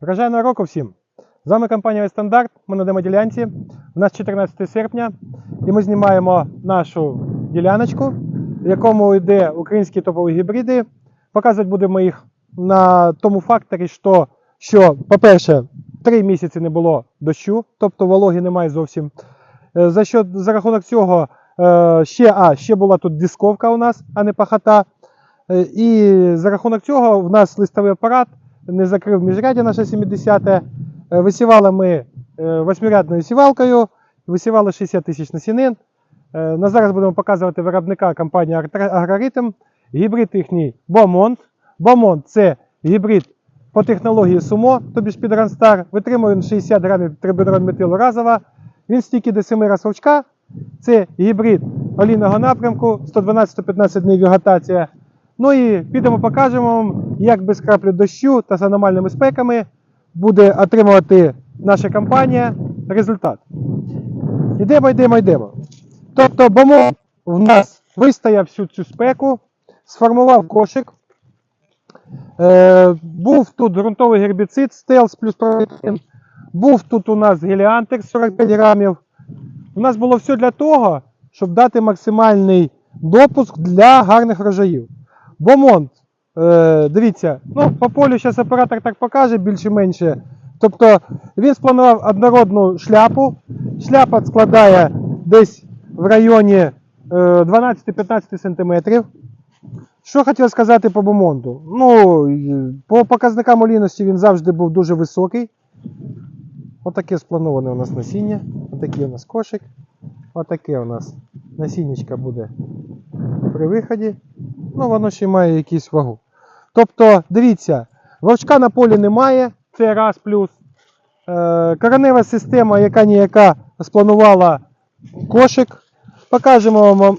Врожайного року всім! З вами компанія Стандарт. Ми на демоділянці. У нас 14 серпня, і ми знімаємо нашу діляночку, в якому йде українські топові гібриди. Показувати будемо їх на тому факторі, що, що по-перше, 3 місяці не було дощу, тобто вологи немає зовсім. Е, За, що, за рахунок цього е, ще, а, ще була тут дисковка у нас, а не пахота. Е, І за рахунок цього в нас листовий апарат не закрив міжряддя наше 70 -те. Е, Висівали ми е, восьмирядною сівалкою, висівали 60 тисяч насінин. Е, На зараз будемо показувати виробника компанії Агроритм. Гібрид їхній Бомонт. Бомонт це гібрид по технології Сумо, тобі ж під Ранстар. Витримує він 60 грамів трибудрон метилу разова. Він стільки до 7 раз вовчка. Це гібрид олійного напрямку, 112-115 днів вегетація. Ну і підемо покажемо вам, як без краплі дощу та з аномальними спеками буде отримувати наша компанія результат. Йдемо, йдемо, йдемо. Тобто Бомон в нас вистояв всю цю спеку, сформував кошик. Е, був тут ґрунтовий гербіцид Стелс плюс провітин. Був тут у нас геліантекс 45 грамів. У нас було все для того, щоб дати максимальний допуск для гарних врожаїв. Бомонт, е, дивіться, ну, по полю зараз оператор так покаже більше-менше. Тобто він спланував однородну шляпу. Шляпа складає десь в районі е, 12-15 см. Що хотів сказати по Бомонту? Ну, е, по показникам олійності він завжди був дуже високий. Отаке сплановане у нас насіння. Отакий у нас кошик. Отаке у нас насіннячка буде при виході. Ну, воно ще має якусь вагу. Тобто, дивіться, вовчка на полі немає, це раз плюс. Е, коренева система, яка ніяка спланувала кошик. Покажемо вам.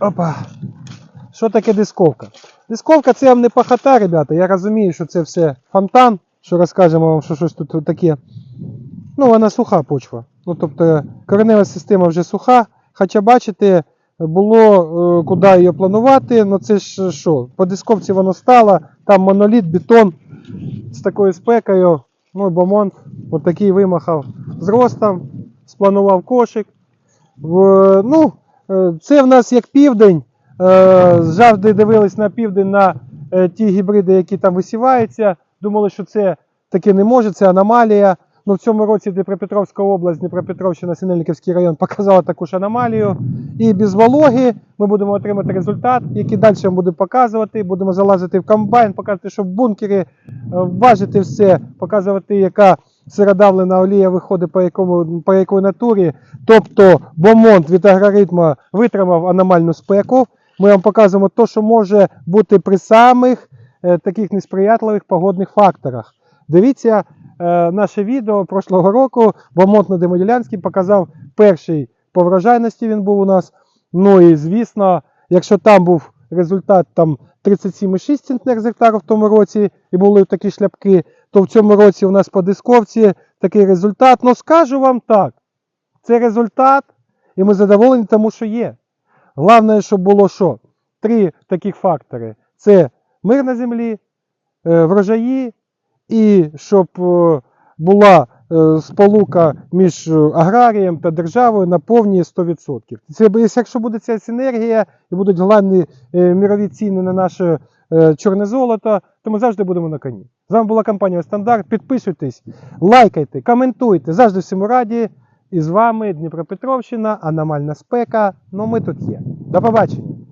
Опа. Що таке дисковка? Дисковка це вам не пахота, ребята. Я розумію, що це все фонтан, що розкажемо вам, що щось тут таке. Ну, вона суха почва. Ну, тобто коренева система вже суха. Хоча, бачите, було е, куди її планувати. Ну це ж що? По дисковці воно стало, там моноліт, бетон з такою спекою. Ну, Бомонт отакий вимахав зростом, спланував кошик. В, ну, е, це в нас як південь. Е, Завжди дивились на південь на е, ті гібриди, які там висіваються. Думали, що це таке не може, це аномалія. Ну, в цьому році Дніпропетровська область, Дніпропетровщина, Синельниківський район показала таку ж аномалію. І без вологи ми будемо отримати результат, який далі вам буду показувати. Будемо залазити в комбайн, показувати, що в бункері, е, важити все, показувати, яка сиродавлена олія виходить по якому по якої натурі. Тобто бомонт від агроритму витримав аномальну спеку. Ми вам показуємо те, що може бути при самих е, таких несприятливих погодних факторах. Дивіться е, наше відео прошлого року. Бомонт на Демоділянській показав перший по врожайності він був у нас. Ну і звісно, якщо там був результат там 37,6 центнер з гектару в тому році, і були такі шляпки, то в цьому році у нас по дисковці такий результат. Ну скажу вам так, це результат, і ми задоволені тому, що є. Головне, щоб було що? Три таких фактори: це мир на землі, е, врожаї, і щоб е, була сполука між е, аграрієм та державою на повні 100%. Це якщо буде ця синергія і будуть головні е, мірові ціни на наше е, чорне золото, то ми завжди будемо на коні. З вами була компанія Стандарт. Підписуйтесь, лайкайте, коментуйте. Завжди всьому раді. І з вами Дніпропетровщина, аномальна спека. Ну ми тут є. До побачення.